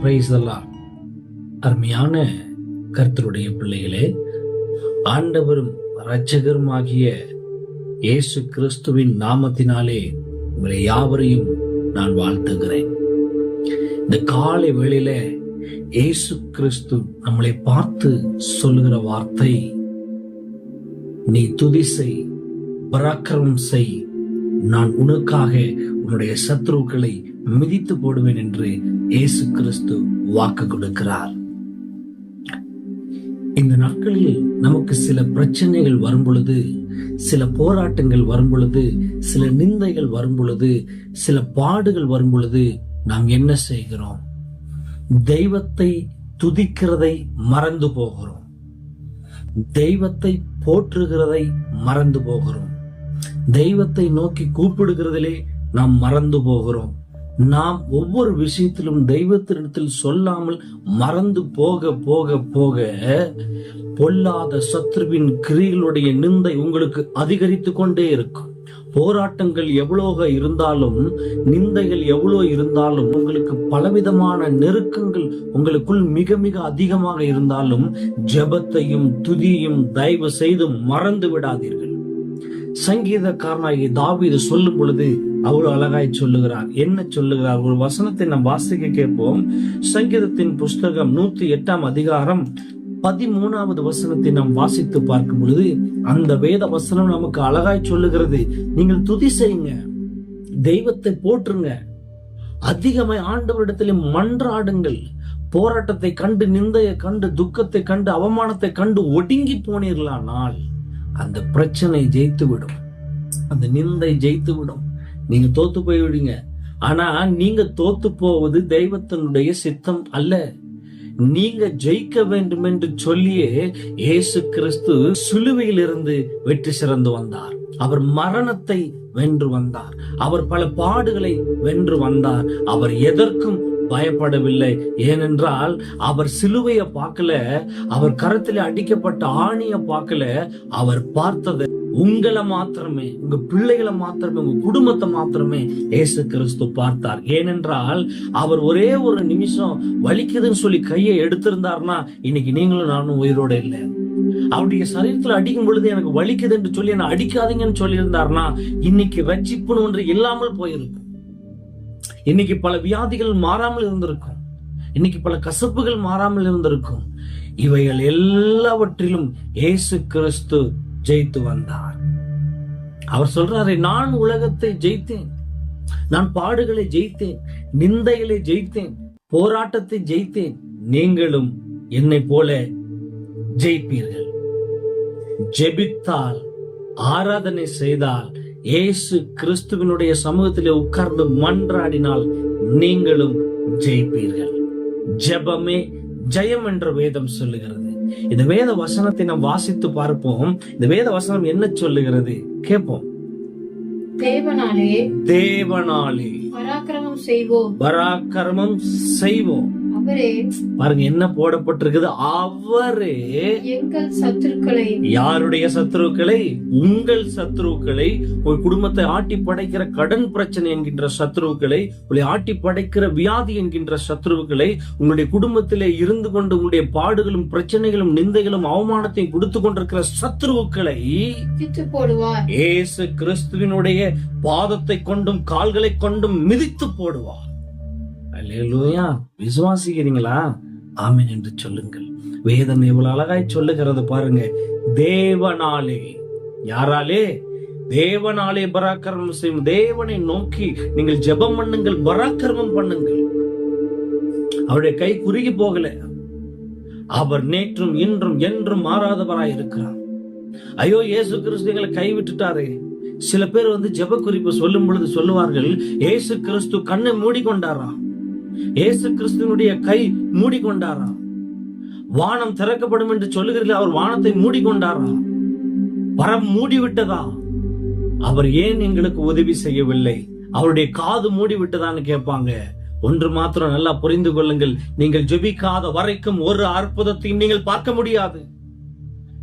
Price அருமையான கர்த்தருடைய பிள்ளைகளே ஆண்டவரும் இரட்சகருமாகிய இயேசு கிறிஸ்துவின் நாமத்தினாலே உங்களை யாவரையும் நான் வாழ்த்துகிறேன். இந்த காலை வேளையில இயேசு கிறிஸ்து நம்மளை பார்த்து சொல்லுகிற வார்த்தை நீ துதி செய் பராக்கிரமம் செய் நான் உனக்காக உன்னுடைய சத்ருக்களை மிதித்து போடுவேன் என்று இயேசு கிறிஸ்து வாக்கு கொடுக்கிறார். இந்த நாட்களில் நமக்கு சில பிரச்சனைகள் வரும் பொழுது சில போராட்டங்கள் வரும் பொழுது சில நிந்தைகள் வரும் பொழுது சில பாடுகள் வரும் பொழுது நாம் என்ன செய்கிறோம்? தெய்வத்தை துதிக்கிறதை மறந்து போகிறோம். தெய்வத்தை போற்றுகிறதை மறந்து போகிறோம். தெய்வத்தை நோக்கி கூப்பிடுகிறதிலே நாம் மறந்து போகிறோம். நாம் ஒவ்வொரு விஷயத்திலும் தெய்வத்தினிடத்தில் சொல்லாமல் மறந்து போக போக போக பொல்லாத சத்ருவின் கிரிகளுடைய நிந்தை உங்களுக்கு அதிகரித்து கொண்டே இருக்கும். போராட்டங்கள் எவ்வளோக இருந்தாலும் நிந்தைகள் எவ்வளோ இருந்தாலும் உங்களுக்கு பலவிதமான நெருக்கங்கள் உங்களுக்குள் மிக மிக அதிகமாக இருந்தாலும் ஜெபத்தையும் துதியும் தயவு செய்து மறந்து விடாதீர்கள். சங்கீதக்காரனாகி தாவீது சொல்லும் பொழுது அவ்வளவு அழகாய் சொல்லுகிறார். என்ன சொல்லுகிறார்? ஒரு வசனத்தை நாம் வாசிக்க கேட்போம். சங்கீதத்தின் புஸ்தகம் நூத்தி எட்டாம் அதிகாரம் பதிமூணாவது வசனத்தை நாம் வாசித்து பார்க்கும் பொழுது அந்த வேத வசனம் நமக்கு அழகாய் சொல்லுகிறது. நீங்கள் துதி செய்யுங்க. தெய்வத்தை போற்றுங்க. அதிகமாய் ஆண்டவரிடத்திலே மன்றாடுங்கள். போராட்டத்தை கண்டு நிந்தையை கண்டு துக்கத்தை கண்டு அவமானத்தை கண்டு ஒடுங்கி போனீர்களானால் அந்த பிரச்சனை ஜெயித்து விடும் அந்த நிந்தை ஜெயித்து விடும் நீங்க தோத்து போய் விடுங்க ஆனா நீங்க தோத்து போவது தெய்வத்தினுடைய சித்தம் அல்ல. நீங்க ஜெயிக்க வேண்டும் என்று சொல்லியே இயேசு கிறிஸ்து சிலுவையிலிருந்து வெற்றி சிறந்து வந்தார். அவர் மரணத்தை வென்று வந்தார். அவர் பல பாடுகளை வென்று வந்தார். அவர் எதற்கும் பயப்படவில்லை. ஏனென்றால் அவர் சிலுவையை பார்க்கல அவர் கரத்தில் அடிக்கப்பட்ட ஆணிய பார்க்கல அவர் பார்த்தது உங்களை மாத்திரமே உங்க பிள்ளைகளை மாத்திரமே உங்க குடும்பத்தை மாத்திரமே ஏசு கிறிஸ்து பார்த்தார். ஏனென்றால் அவர் ஒரே ஒரு நிமிஷம் வலிக்குதுன்னு சொல்லி கையை எடுத்திருந்தார்னா இன்னைக்கு நீங்களும் நானும் உயிரோட இல்லை. அவருடைய சரீரத்துல அடிக்கும் பொழுது எனக்கு வலிக்குது என்று சொல்லி என்ன அடிக்காதீங்கன்னு சொல்லியிருந்தாருன்னா இன்னைக்கு ரட்சிப்புன்னு ஒன்று இல்லாமல் போயிருக்கும். இன்னைக்கு பல வியாதிகள் மாறாமல் இருந்திருக்கும். இன்னைக்கு பல கசப்புகள் மாறாமல் இருந்திருக்கும். இவைகள் எல்லாவற்றிலும் இயேசு கிறிஸ்து ஜெயித்து வந்தார். அவர் சொல்றாரு நான் உலகத்தை ஜெயித்தேன். நான் பாடுகளை ஜெயித்தேன். நிந்தைகளை ஜெயித்தேன். போராட்டத்தை ஜெயித்தேன். நீங்களும் என்னை போல ஜெயிப்பீர்கள். ஜெபித்தால் ஆராதனை செய்தால் இயேசு கிறிஸ்துவனுடைய சமூகத்திலே உட்கார்ந்து மன்றாடினால் நீங்களும் ஜெயிப்பீர்கள். ஜெபமே ஜெயம் என்ற வேதம் சொல்லுகிறது. இந்த வேத வசனத்தை நாம் வாசித்து பார்ப்போம். இந்த வேத வசனம் என்ன சொல்லுகிறது? கேட்போம். தேவனாலே தேவனாலே பராக்கிரமம் செய்வோம். பராக்கிரமம் செய்வோம். பாருங்க என்ன போடப்பட்டிருக்குது? அவரே எங்கள் சத்துருக்களை யாருடைய சத்துருக்களை உங்கள் சத்துருக்களை உங்கள் குடும்பத்தை ஆட்டி படைக்கிற கடன் பிரச்சனை என்கின்ற சத்துருக்களை உங்களை ஆட்டி படைக்கிற வியாதி என்கின்ற சத்துருக்களை உங்களுடைய குடும்பத்திலே இருந்து கொண்டு உங்களுடைய பாடுகளும் பிரச்சனைகளும் நிந்தைகளும் அவமானத்தையும் கொடுத்து கொண்டிருக்கிற சத்துருக்களை இயேசு கிறிஸ்துவினுடைய பாதத்தை கொண்டும் கால்களை கொண்டும் மிதித்து போடுவார். அலையலூயா விசுவாசிக்கிறீங்களா? ஆமீன் என்று சொல்லுங்கள். வேதம் எவ்வளவு அழகாய் சொல்லுகிறது பாருங்க. தேவனாலே. யாராலே? தேவனாலே பராக்கிரமம் செய்யும் தேவனை நோக்கி நீங்கள் ஜெபம் பண்ணுங்கள் பராக்கிரமம் பண்ணுங்கள். அவருடைய கை குறுகி போகல. அவர் நேற்றும் இன்றும் என்றும் மாறாதவராய் இருக்கிறார். ஐயோ இயேசு கிறிஸ்து எங்களை கைவிட்டுட்டாரே சில பேர் வந்து ஜெப குறிப்பு சொல்லும் பொழுது சொல்லுவார்கள் இயேசு கிறிஸ்து கண்ணை மூடிக்கொண்டாராம் இயேசு கிறிஸ்துவனுடைய கை மூடிக்கொண்டாராம். வானம் திறக்கப்படும் என்று சொல்லுகிறீர்கள் அவர் வானத்தை மூடிக்கொண்டாரா வரம் மூடிவிட்டதா? அவர் ஏன் எங்களுக்கு உதவி செய்யவில்லை? அவருடைய காது மூடிவிட்டதான்னு கேட்பாங்க. ஒன்று மாத்திரம் நல்லா புரிந்து கொள்ளுங்கள். நீங்கள் ஜெபிக்காத வரைக்கும் ஒரு அற்புதத்தையும் நீங்கள் பார்க்க முடியாது.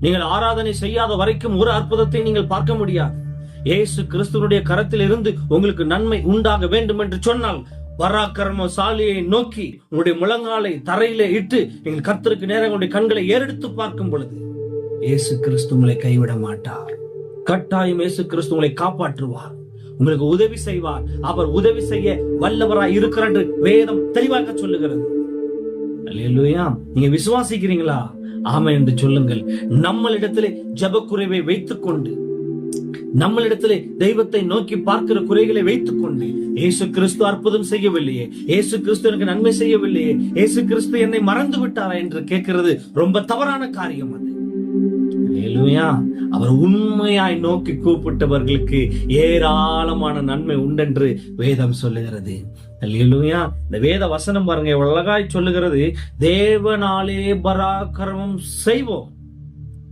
நீங்கள் ஆராதனை செய்யாத வரைக்கும் ஒரு அற்புதத்தை நீங்கள் பார்க்க முடியாது. இயேசு கிறிஸ்துவனுடைய கரத்தில் இருந்து உங்களுக்கு நன்மை உண்டாக வேண்டும் என்று சொன்னால் பராக்கிரமசாலியை நோக்கி உன்னுடைய முழங்காலை தரையிலே இட்டு எங்கள் கர்த்தருக்கு நேரம் உடைய கண்களை ஏறெடுத்து பார்க்கும் பொழுது இயேசு கிறிஸ்து உங்களை கைவிட மாட்டார். கட்டாயம் இயேசு கிறிஸ்து உங்களை காப்பாற்றுவார். உங்களுக்கு உதவி செய்வார். அவர் உதவி செய்ய வல்லவராய் இருக்கிறார் என்று வேதம் தெளிவாக சொல்லுகிறது. நீங்க விசுவாசிக்கிறீங்களா? ஆமா என்று சொல்லுங்கள். நம்மளிடத்திலே ஜபக்குறைவை வைத்துக் கொண்டு நம்மளிடத்திலே தெய்வத்தை நோக்கி பார்க்கிற குறைகளை வைத்துக் கொண்டு இயேசு கிறிஸ்து அற்புதம் செய்யவில்லையே. இயேசு கிறிஸ்து எனக்கு நன்மை செய்யவில்லையே. இயேசு கிறிஸ்து என்னை மறந்து விட்டாரா என்று கேட்கிறது ரொம்ப தவறான காரியம் அது. அவர் உண்மையாய் நோக்கி கூப்பிட்டவர்களுக்கு ஏராளமான நன்மை உண்டென்று வேதம் சொல்லுகிறது. அல்லேலூயா. இந்த வேத வசனம் பாருங்க அழகாய் சொல்லுகிறது. தேவனாலே பராக்கிரமம் செய்வோம்.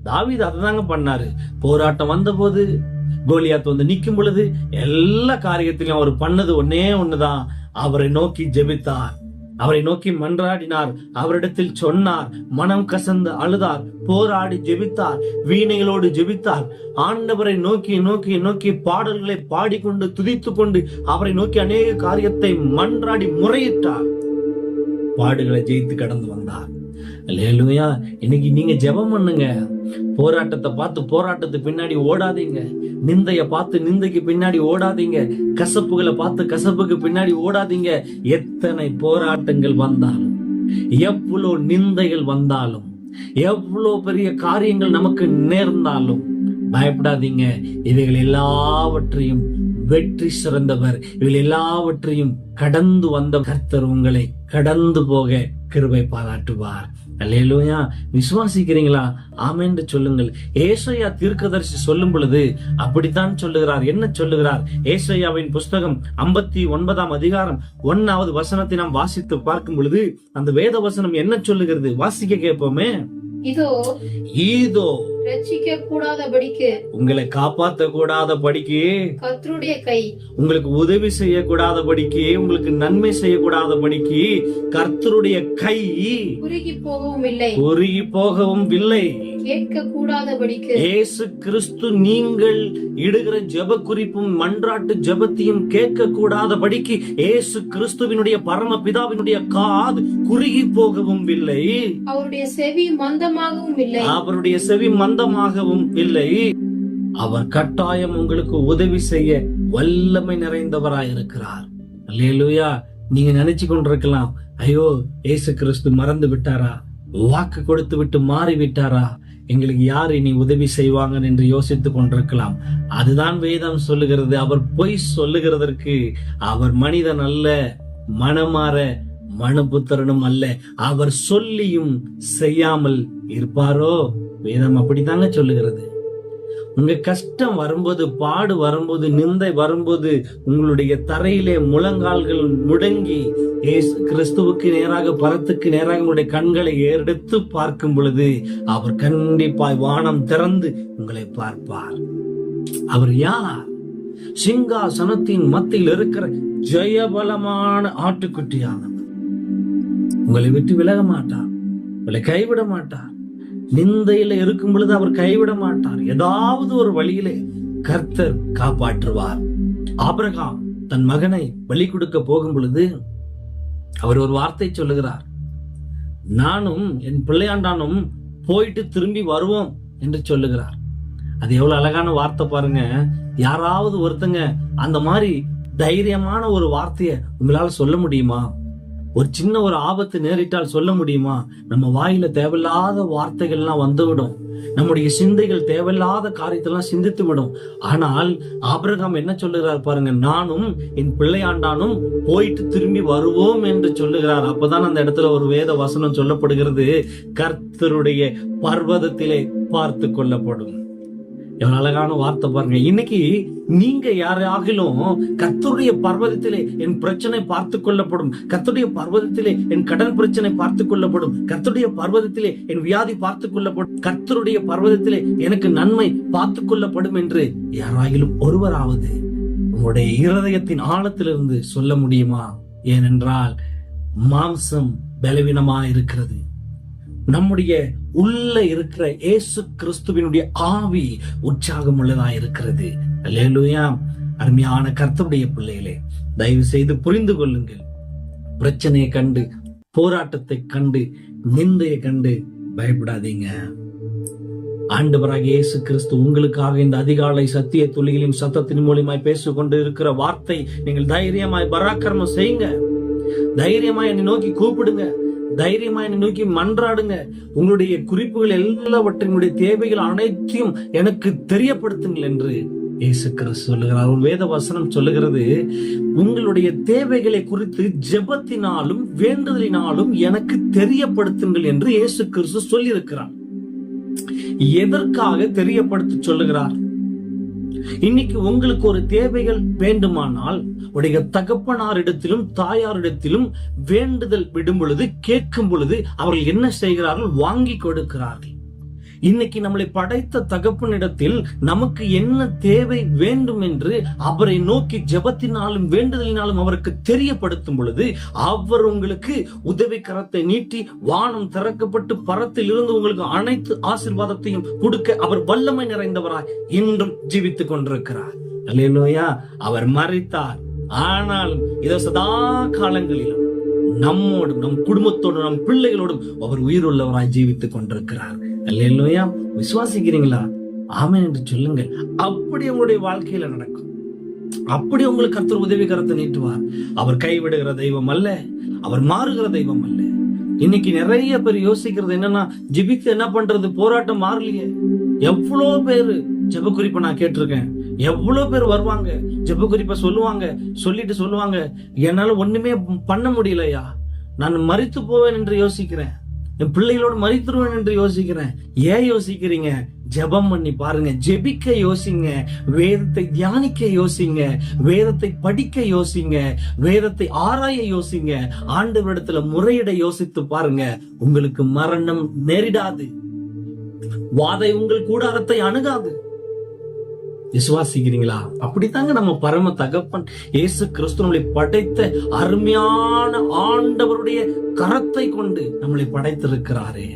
தாவீது அதுதாங்க பண்ணாரு. போராட்டம் வந்தபோது கோலியாத் வந்து நிற்கும் பொழுது எல்லா காரியத்திலையும் அவர் பண்ணது ஒன்னே ஒண்ணுதான். அவரை நோக்கி ஜெபித்தார். அவரை நோக்கி மன்றாடினார். அவரிடத்தில் சொன்னார். மனம் கசந்து அழுதார். போராடி ஜெபித்தார். வீணைகளோடு ஜெபித்தார். ஆண்டவரை நோக்கி நோக்கி நோக்கி பாடல்களை பாடிக்கொண்டு துதித்துக் கொண்டு அவரை நோக்கி அநேக காரியத்தை மன்றாடி முறையிட்டார். பாடுகளை ஜெயித்து கடந்து வந்தார். லேலுயா இன்னைக்கு நீங்க ஜெபம் பண்ணுங்க. போராட்டத்தை பார்த்து போராட்டத்துக்கு பின்னாடி ஓடாதீங்க. நிந்தைய பார்த்து நிந்தைக்கு பின்னாடி ஓடாதீங்க. கசப்புகளை பார்த்து கசப்புக்கு பின்னாடி ஓடாதீங்க. எத்தனை போராட்டங்கள் வந்தாலும் எவ்வளவு நிந்தைகள் வந்தாலும் எவ்வளவு பெரிய காரியங்கள் நமக்கு நேர்ந்தாலும் பயப்படாதீங்க. இவைகள் எல்லாவற்றையும் வெற்றி சிறந்தவர் இவைகள் எல்லாவற்றையும் கடந்து வந்த கர்த்தர் உங்களை கடந்து போக கிருபை பாராட்டுவார். அல்லேலூயா. விசுவாசிக்கிறீங்களா? ஆமென்று சொல்லுங்கள். ஏசையா தீர்க்கதரிசி சொல்லும் பொழுது அப்படித்தான் சொல்லுகிறார். என்ன சொல்லுகிறார்? ஏசையாவின் புஸ்தகம் ஐம்பத்தி ஒன்பதாம் அதிகாரம் ஒன்னாவது வசனத்தை நாம் வாசித்து பார்க்கும் பொழுது அந்த வேத வசனம் என்ன சொல்லுகிறது? வாசிக்க கேட்போமே. இதோ ஈதோ ரட்சிக்க கூடாதபடிக்கு உங்களை காப்பாத்த கூடாத படிக்கு கர்த்தருடைய கை. உங்களுக்கு உதவி செய்யக்கூடாத படிக்கு உங்களுக்கு நன்மை செய்யக்கூடாத படிக்கு கர்த்தருடைய கை குறுகி போகவும் இல்லை. குறுகி போகவும் இல்லை. கேட்க கூடாதபடிக்கு இயேசு கிறிஸ்து நீங்கள் இடுகிற ஜெப குறிப்பும் மன்றாட்டு ஜெபத்தையும் கேட்க கூடாத படிக்கு இயேசு கிறிஸ்துவினுடைய பரம பிதாவினுடைய காது குறுகி போகவும் இல்லை. அவருடைய செவி மந்தமாகவும் இல்லை. அவருடைய செவி மந்தமாகவும் இல்லை. அவர் கட்டாயம் உங்களுக்கு உதவி செய்ய வல்லமை நிறைந்தவராய் இருக்கிறார் அல்லேலூயா நீங்க நினைச்சு கொண்டிருக்கலாம் ஐயோ இயேசு கிறிஸ்து மறந்து விட்டாரா? வாக்கு கொடுத்து விட்டு மாறி விட்டாரா எங்களுக்கு யார் இனி உதவி செய்வாங்க என்று யோசித்துக் கொண்டிருக்கலாம். அதுதான் வேதம் சொல்லுகிறது. அவர் பொய் சொல்லுகிறதற்கு அவர் மனிதன் அல்ல மனமாற மனுபுத்திரனும் அல்ல. அவர் சொல்லியும் செய்யாமல் இருப்பாரோ? வேதம் அப்படித்தாங்க சொல்லுகிறது? உங்க கஷ்டம் வரும்போது பாடு வரும்போது நிந்தை வரும்போது உங்களுடைய தரையிலே முழங்கால்கள் முடங்கி ஏசு கிறிஸ்துவுக்கு நேராக பரத்துக்கு நேராக உங்களுடைய கண்களை ஏறெடுத்து பார்க்கும் பொழுது அவர் கண்டிப்பாய் வானம் திறந்து உங்களை பார்ப்பார். அவர் யார்? சிங்காசனத்தின் மத்தியில் இருக்கிற ஜெயபலமான ஆட்டுக்குட்டியானவர். உங்களை விட்டு விலக மாட்டார். உங்களை கைவிட மாட்டார். நிந்தையில இருக்கும் பொழுது அவர் கைவிட மாட்டார். ஏதாவது ஒரு வழியிலே கர்த்தர் காப்பாற்றுவார். ஆபிரகாம் தன் மகனை பலி கொடுக்க போகும் பொழுது அவர் ஒரு வார்த்தை சொல்லுகிறார். நானும் என் பிள்ளையாண்டானும் போயிட்டு திரும்பி வருவோம் என்று சொல்லுகிறார். அது எவ்வளவு அழகான வார்த்தை பாருங்க. யாராவது ஒருத்தங்க அந்த மாதிரி தைரியமான ஒரு வார்த்தையை உங்களால சொல்ல முடியுமா? ஒரு சின்ன ஒரு ஆபத்து நேரிட்டால் சொல்ல முடியுமா? நம்ம வாயில தேவையில்லாத வார்த்தைகள்லாம் வந்துவிடும். நம்முடைய சிந்தைகள் தேவையில்லாத காரியத்தெல்லாம் சிந்தித்து விடும் ஆனால் ஆபிரகாம் என்ன சொல்லுகிறார் பாருங்க நானும் என் பிள்ளையாண்டானும் போயிட்டு திரும்பி வருவோம் என்று சொல்லுகிறார். அப்பதான் அந்த இடத்துல ஒரு வேத வசனம் சொல்லப்படுகிறது கர்த்தருடைய பர்வதத்திலே பார்த்து கொள்ளப்படும். எவ்வளவு அழகான வார்த்தை பாருங்க. இன்னைக்கு நீங்க யாராகிலும் கர்த்தருடைய பர்வதத்திலே என் பிரச்சனை பார்த்து கொள்ளப்படும் கத்துடைய பர்வதத்திலே என் கடன் பிரச்சனை பார்த்து கொள்ளப்படும் கத்துடைய பர்வதத்திலே என் வியாதி பார்த்து கொள்ளப்படும் கத்தருடைய பர்வதத்திலே எனக்கு நன்மை பார்த்து கொள்ளப்படும் என்று யாராகிலும் ஒருவராவது உங்களுடைய இருதயத்தின் ஆழத்திலிருந்து சொல்ல முடியுமா? ஏனென்றால் மாம்சம் பலவீனமா இருக்கிறது நம்முடைய உள்ள இருக்கிற இயேசு கிறிஸ்துவினுடைய ஆவி உற்சாகம் உள்ளதா இருக்கிறது. அல்லேலூயா. அருமையான கர்த்தருடைய பிள்ளைகளே தயவு செய்து புரிந்து கொள்ளுங்கள். பிரச்சனையை கண்டு போராட்டத்தை கண்டு நிந்தையை கண்டு பயப்படாதீங்க. ஆண்டவராக இயேசு கிறிஸ்து உங்களுக்காக இந்த அதிகாலை சத்திய துளிகளின் சத்தத்தின் மூலியமாய் பேசிக்கொண்டு இருக்கிற வார்த்தை நீங்கள் தைரியமாய் பராக்கிரமம் செய்யுங்க. தைரியமாய் என்னை நோக்கி கூப்பிடுங்க. தைரியமா என்னை நோக்கி மன்றாடுங்க. உங்களுடைய குறிப்புகள் எல்லாவற்றினுடைய தேவைகள் அனைத்தையும் எனக்கு தெரியப்படுத்துங்கள் என்று இயேசு கிறிஸ்து சொல்லுகிறார். வேத வசனம் சொல்லுகிறது உங்களுடைய தேவைகளை குறித்து ஜெபத்தினாலும் வேண்டுதலினாலும் எனக்கு தெரியப்படுத்துங்கள் என்று இயேசு கிறிஸ்து சொல்லியிருக்கிறார். எதற்காக தெரியப்படுத்த சொல்லுகிறார்? இன்னைக்கு உங்களுக்கு ஒரு தேவைகள் வேண்டுமானால் உடைய தகப்பனாரிடத்திலும் தாயாரிடத்திலும் வேண்டுதல் விடும் பொழுது கேட்கும் பொழுது அவர்கள் என்ன செய்கிறார்கள்? வாங்கி கொடுக்கிறார்கள். இன்னைக்கு நம்மளை படைத்த தகப்பனிடத்தில் நமக்கு என்ன தேவை வேண்டும் என்று அவரை நோக்கி ஜெபத்தினாலும் வேண்டுதலினாலும் அவருக்கு தெரியப்படுத்தும் பொழுது அவர் உங்களுக்கு உதவி கரத்தை நீட்டி வானம் திறக்கப்பட்டு பரத்தில் இருந்து உங்களுக்கு அனைத்து ஆசீர்வாதத்தையும் கொடுக்க அவர் வல்லமை நிறைந்தவராய் இன்றும் ஜீவித்துக் கொண்டிருக்கிறார். அவர் மறைத்தார் ஆனாலும் இதோ சதா காலங்களிலும் நம்மோடும் நம் குடும்பத்தோடும் நம் பிள்ளைகளோடும் அவர் உயிருள்ளவராய் ஜீவித்துக் கொண்டிருக்கிறார். அல்லையா விசுவாசிக்கிறீங்களா? ஆமை என்று சொல்லுங்கள். அப்படி உங்களுடைய வாழ்க்கையில நடக்கும். அப்படி உங்களுக்கு கர்த்தர் உதவி கரத்தை நீட்டுவார். அவர் கைவிடுகிற தெய்வம் அல்ல அவர் மாறுகிற தெய்வம் அல்ல. இன்னைக்கு நிறைய பேர் யோசிக்கிறது என்னன்னா ஜிபிக்கு என்ன பண்றது? போராட்டம் மாறலையே. எவ்வளோ பேரு ஜெப குறிப்பை நான் கேட்டிருக்கேன். எவ்வளவு பேர் வருவாங்க? ஜெப குறிப்பை சொல்லுவாங்க சொல்லிட்டு சொல்லுவாங்க. என்னால ஒண்ணுமே பண்ண முடியலையா? நான் மறித்து போவேன் என்று யோசிக்கிறேன். என் பிள்ளைகளோடு மறித்துருவேன் என்று யோசிக்கிறேன். ஏன் யோசிக்கிறீங்க? ஜெபம் பண்ணி பாருங்க. ஜெபிக்க யோசிங்க. வேதத்தை தியானிக்க யோசிங்க. வேதத்தை படிக்க யோசிங்க. வேதத்தை ஆராய யோசிங்க. ஆண்டவரிடத்துல முறையிட யோசித்து பாருங்க. உங்களுக்கு மரணம் நேரிடாது. வாதை உங்கள் கூடாரத்தை அணுகாது. விசுவாசிக்கிறீங்களா? அப்படித்தாங்க நம்ம பரம தகப்பன் இயேசு கிறிஸ்து நம்மளை படைத்த அருமையான ஆண்டவருடைய கரத்தை கொண்டு நம்மளை படைத்திருக்கிறாரே.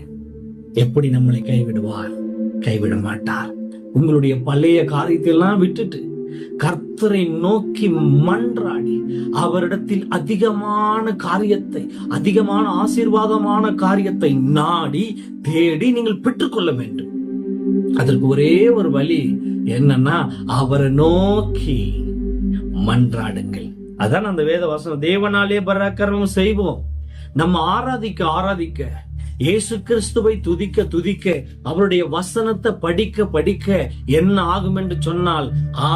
எப்படி நம்மளை கைவிடுவார்? கைவிட மாட்டார். உங்களுடைய பழைய காரியத்தை எல்லாம் விட்டுட்டு கர்த்தரை நோக்கி மன்றாடி அவரிடத்தில் அதிகமான காரியத்தை அதிகமான ஆசீர்வாதமான காரியத்தை நாடி தேடி நீங்கள் பெற்றுக்கொள்ள வேண்டும். அதற்கு ஒரே ஒரு வழி என்னன்னா அவரை நோக்கி மன்றாடுங்கள். அதான் அந்த வேத வசனம் தேவனாலே பராக்கிரமம் செய்வோம். நம்ம ஆராதிக்க ஆராதிக்க இயேசு கிறிஸ்துவை துதிக்க துதிக்க அவருடைய வசனத்தை படிக்க படிக்க என்ன ஆகும் என்று சொன்னால்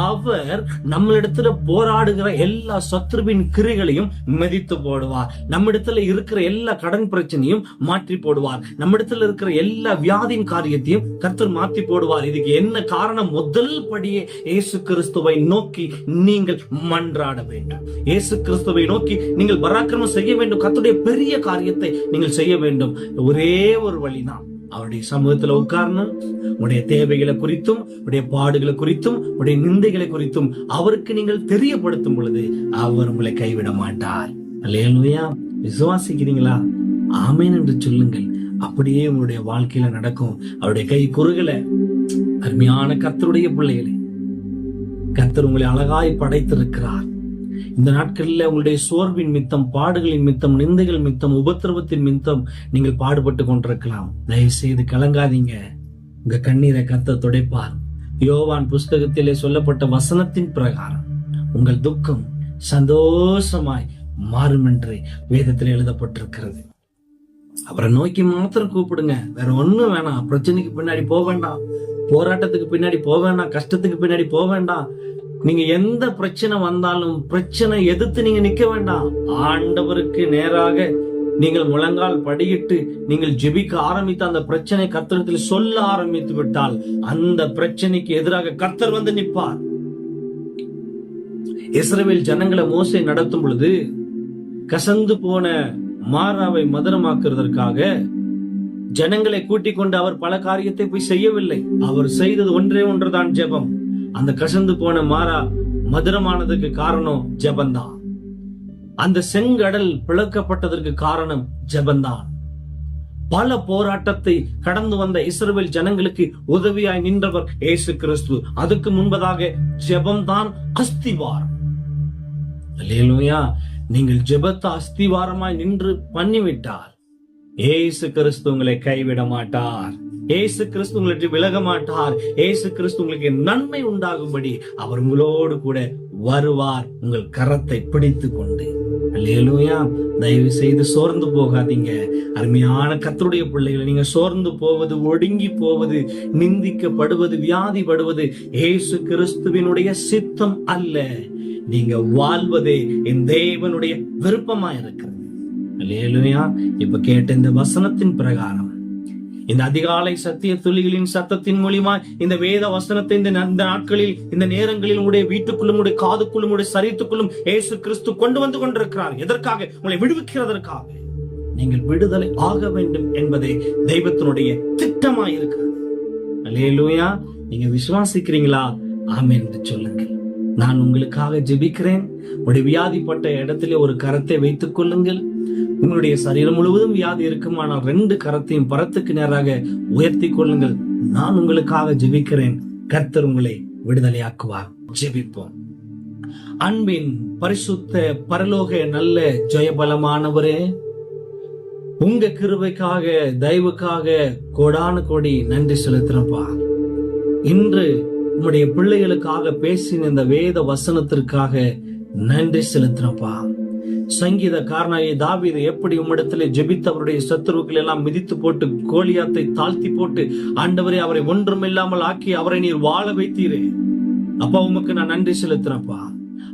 அவர் நம்மளிடத்துல போராடுகிற எல்லா சத்ருவின் கிரிகளையும் மிதித்து போடுவார். நம்மிடத்துல இருக்கிற எல்லா கடன் பிரச்சனையும் மாற்றி போடுவார். நம்மிடத்துல இருக்கிற எல்லா வியாதியின் காரியத்தையும் கர்த்தர் மாற்றி போடுவார். இதுக்கு என்ன காரணம்? முதல் படியே இயேசு கிறிஸ்துவை நோக்கி நீங்கள் மன்றாட வேண்டும். இயேசு கிறிஸ்துவை நோக்கி நீங்கள் பராக்கிரமம் செய்ய வேண்டும். கர்த்தருடைய பெரிய காரியத்தை நீங்கள் செய்ய வேண்டும். ஒரே ஒரு வழிதான். அவருடைய சமூகத்துல உட்காரணும் உடைய தேவைகளை குறித்தும் உடைய பாடுகளை குறித்தும் உடைய நிந்தைகளை குறித்தும் அவருக்கு நீங்கள் தெரியப்படுத்தும் பொழுது அவர் உங்களை கைவிட மாட்டார். அல்லேலூயா. விசுவாசிக்கிறீங்களா? ஆமேன் என்று சொல்லுங்கள். அப்படியே உங்களுடைய வாழ்க்கையில நடக்கும் அவருடைய கை குறுகல அருமையான கர்த்தருடைய பிள்ளைகளே கர்த்தர் உங்களை அழகாய் படைத்திருக்கிறார். இந்த நாட்களில் உங்களுடைய சோர்வின் மித்தம் பாடுகளின் மித்தம் நிந்தைகள் மித்தம் உபத்திரவத்தின் மித்தம் நீங்கள் பாடுபட்டு கொண்டிருக்கலாம். தயவு செய்து கலங்காதீங்க. உங்க கண்ணீரை கத்த துடைப்பார். யோவான் புஸ்தகத்திலே சொல்லப்பட்ட வசனத்தின் பிரகாரம் உங்கள் துக்கம் சந்தோஷமாய் மாறும் என்று வேதத்தில் எழுதப்பட்டிருக்கிறது. அவரை நோக்கி மாத்திரம் கூப்பிடுங்க. வேற ஒண்ணும் வேணாம். பிரச்சனைக்கு பின்னாடி போக வேண்டாம். போராட்டத்துக்கு பின்னாடி போக வேண்டாம். கஷ்டத்துக்கு பின்னாடி போக வேண்டாம். நீங்க எந்த பிரச்சனை வந்தாலும் பிரச்சனை எதிர்த்து நீங்க நிக்க வேண்டாம். ஆண்டவருக்கு நேராக நீங்கள் முழங்கால் படியிட்டு நீங்கள் ஜெபிக்க ஆரம்பித்த அந்த பிரச்சனை கத்திரத்தில் சொல்ல ஆரம்பித்து விட்டால் அந்த பிரச்சனைக்கு எதிராக கர்த்தர் வந்து நிற்பார். இஸ்ரேல் ஜனங்களை மோசை நடத்தும் பொழுது கசந்து போன மாறாவை மதுரமாக்குறதற்காக ஜனங்களை கூட்டிக் கொண்டு அவர் பல காரியத்தை போய் செய்யவில்லை. அவர் செய்தது ஒன்றே ஒன்றுதான் ஜெபம். அந்த கசந்து போன மாறா மதுரமானதுக்கு காரணம் ஜெபந்தான். அந்த செங்கடல் பிளக்கப்பட்டதற்கு காரணம் ஜெபந்தான். பல போராட்டத்தை கடந்து வந்த இஸ்ரேல் ஜனங்களுக்கு உதவியாய் நின்றவர் இயேசு கிறிஸ்து. அதுக்கு முன்பதாக ஜெபம்தான் அஸ்திவாரம். நீங்கள் ஜெபத்தை அஸ்திவாரமாய் நின்று பண்ணிவிட்டால் ஏசு கிறிஸ்து உங்களை கைவிட மாட்டார் ஏசு கிறிஸ்து உங்களை விலக மாட்டார் ஏசு கிறிஸ்து உங்களுக்கு நன்மை உண்டாகும்படி அவர் உங்களோடு கூட வருவார். உங்கள் கரத்தை பிடித்து கொண்டு. அல்லேலூயா. தயவு செய்து சோர்ந்து போகாதீங்க. அருமையான கத்தருடைய பிள்ளைகளை நீங்க சோர்ந்து போவது ஒடுங்கி போவது நிந்திக்கப்படுவது வியாதிப்படுவது ஏசு கிறிஸ்துவினுடைய சித்தம் அல்ல. நீங்க வாழ்வதே என் தேவனுடைய விருப்பமா இருக்கிறது இப்ப கேட்ட இந்த வசனத்தின் பிரகாரம் இந்த அதிகாலை சத்திய துளிகளின் சத்தத்தின் மூலியமா இந்த வேத வசனத்தை இந்த இந்த நாட்களில் இந்த நேரங்களில் உங்களுடைய வீட்டுக்குள்ளும் உங்களுடைய காதுக்குள்ளும் உங்களுடைய சரீரத்துக்குள்ளும் ஏசு கிறிஸ்து கொண்டு வந்து கொண்டிருக்கிறார். எதற்காக? உங்களை விடுவிக்கிறதற்காக நீங்கள் விடுதலை ஆக வேண்டும் என்பதே தெய்வத்தினுடைய திட்டமாய் இருக்கிறது நீங்க விசுவாசிக்கிறீங்களா? ஆமென் என்று சொல்லுங்கள். நான் உங்களுக்காக ஜெபிக்கிறேன். உடைய வியாதிப்பட்ட இடத்திலே ஒரு கரத்தை வைத்துக் கொள்ளுங்கள். உங்களுடைய சரீரம் முழுவதும் வியாதி இருக்குமானால் ரெண்டு கரத்தையும் பரத்துக்கு நேராக உயர்த்தி கொள்ளுங்கள். நான் உங்களுக்காக ஜெபிக்கிறேன். கர்த்தர் உங்களை விடுதலையாக்குவார். ஜெபிப்போம். அன்பின் பரிசுத்த பரலோக நல்ல ஜெயபலமானவரே உங்க கிருபைக்காக தயவுக்காக கோடான கோடி நன்றி செலுத்துறப்பா. இன்று உங்களுடைய பிள்ளைகளுக்காக பேசின இந்த வேத வசனத்திற்காக நன்றி செலுத்துறப்பா. சங்கீத காரணாய தாவீது எப்படி உம்மிடத்திலே ஜெபித்து அவருடைய சத்துருக்கள் எல்லாம் மிதித்து போட்டு கோலியாத்தை தாழ்த்தி போட்டு ஆண்டவரே அவரை ஒன்றுமில்லாமல் ஆக்கி அவரை நீர் வாழ வைத்தீரே. அப்பா உமக்கு நான் நன்றி செலுத்துறேன்ப்பா.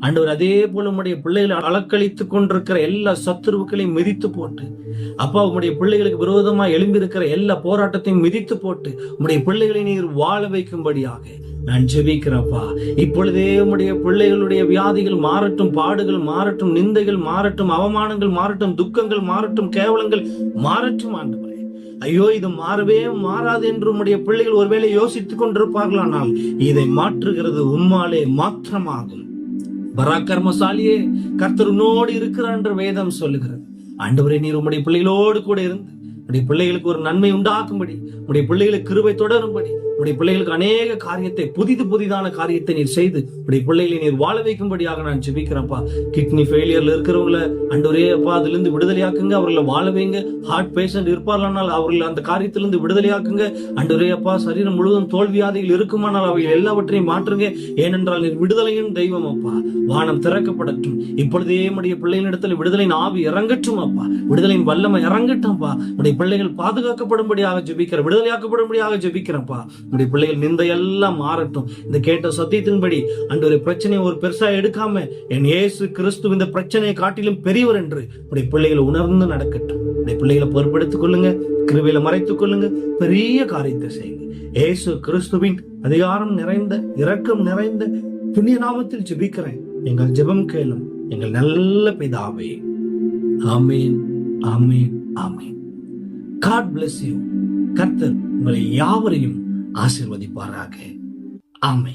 ஆண்டவர் அதே போல உம்முடைய பிள்ளைகளை அலக்களித்துக் கொண்டிருக்கிற எல்லா சத்துருவுகளையும் மிதித்து போட்டு அப்பா உம்முடைய பிள்ளைகளுக்கு விரோதமா எழும்பியிருக்கிற எல்லா போராட்டத்தையும் மிதித்து போட்டு உம்முடைய பிள்ளைகளை நீர் வாழ வைக்கும்படியாக நான் ஜெபிக்கிறப்பா இப்பொழுதே உம்முடைய பிள்ளைகளுடைய வியாதிகள் மாறட்டும் பாடுகள் மாறட்டும் நிந்தைகள் மாறட்டும் அவமானங்கள் மாறட்டும் துக்கங்கள் மாறட்டும் கேவலங்கள் மாறட்டும் ஆண்டு ஐயோ இது மாறவே மாறாது என்று உம்முடைய பிள்ளைகள் ஒருவேளை யோசித்துக் கொண்டிருப்பார்களானால் இதை மாற்றுகிறது உம்மாலே மாத்திரமாகும். பராக்கிரமசாலியே கர்த்தர் உன்னோடு இருக்கிறார் என்று வேதம் சொல்லுகிறது. ஆண்டவரே நீர் உம்முடைய பிள்ளைகளோடு கூட இருந்து உடைய பிள்ளைகளுக்கு ஒரு நன்மை உண்டாக்கும்படி உடைய பிள்ளைகளுக்கு கிருபை தொடரும்படி உடைய பிள்ளைகளுக்கு அநேக காரியத்தை புதிது புதிதான காரியத்தை நீர் செய்து உடைய பிள்ளைகளை நீர் வாழ வைக்கும்படியாக நான் ஜெபிக்கிறேன்ப்பா. கிட்னி ஃபெயிலியர்ல இருக்கிறவங்கள அண்டவரே அப்பா அதுல இருந்து விடுதலையாக்குங்க. அவர்களை வாழ வைங்க. ஹார்ட் பேஷண்ட் இருப்பார்களானால் அவர்கள் அந்த காரியத்திலிருந்து விடுதலையாக்குங்க. அண்டவரே அப்பா சரீரம் முழுவதும் தோல்வியாதிகள் இருக்குமானால் அவைகள் எல்லாவற்றையும் மாற்றுங்க. ஏனென்றால் நீர் விடுதலையின் தெய்வம் அப்பா. வானம் திறக்கப்படட்டும். இப்பொழுதே உடைய பிள்ளைகளிடத்தில் விடுதலையின் ஆவி இறங்கட்டும் அப்பா. விடுதலையின் வல்லமை இறங்கட்டும்ப்பா உடைய பிள்ளைகள் பாதுகாக்கப்படும்படியாக ஜெபிக்கிற விடுதலையாக்கப்படும்படியாக ஜெபிக்கிறப்பா உடைய பிள்ளைகள் நிந்தை எல்லாம் மாறட்டும். இந்த கேட்ட சத்தியத்தின்படி அன்று ஒரு பிரச்சனையை ஒரு பெருசா எடுக்காம என் இயேசு கிறிஸ்து இந்த பிரச்சனையை காட்டிலும் பெரியவர் என்று உடைய பிள்ளைகளை உணர்ந்து நடக்கட்டும். உடைய பிள்ளைகளை பொறுப்பெடுத்துக் கொள்ளுங்க கிருபையில மறைத்துக் கொள்ளுங்க பெரிய காரியத்தை செய்யுங்க. இயேசு கிறிஸ்துவின் அதிகாரம் நிறைந்த இரக்கம் நிறைந்த புண்ணிய நாமத்தில் ஜெபிக்கிறேன். எங்கள் ஜெபம் கேளும் எங்கள் நல்ல பிதாவே. ஆமீன் ஆமீன் ஆமீன். காட் பிளஸ் யூ கர்த்தர் உங்களை யாவரையும் ஆசிர்வதிப்பாராக. ஆமை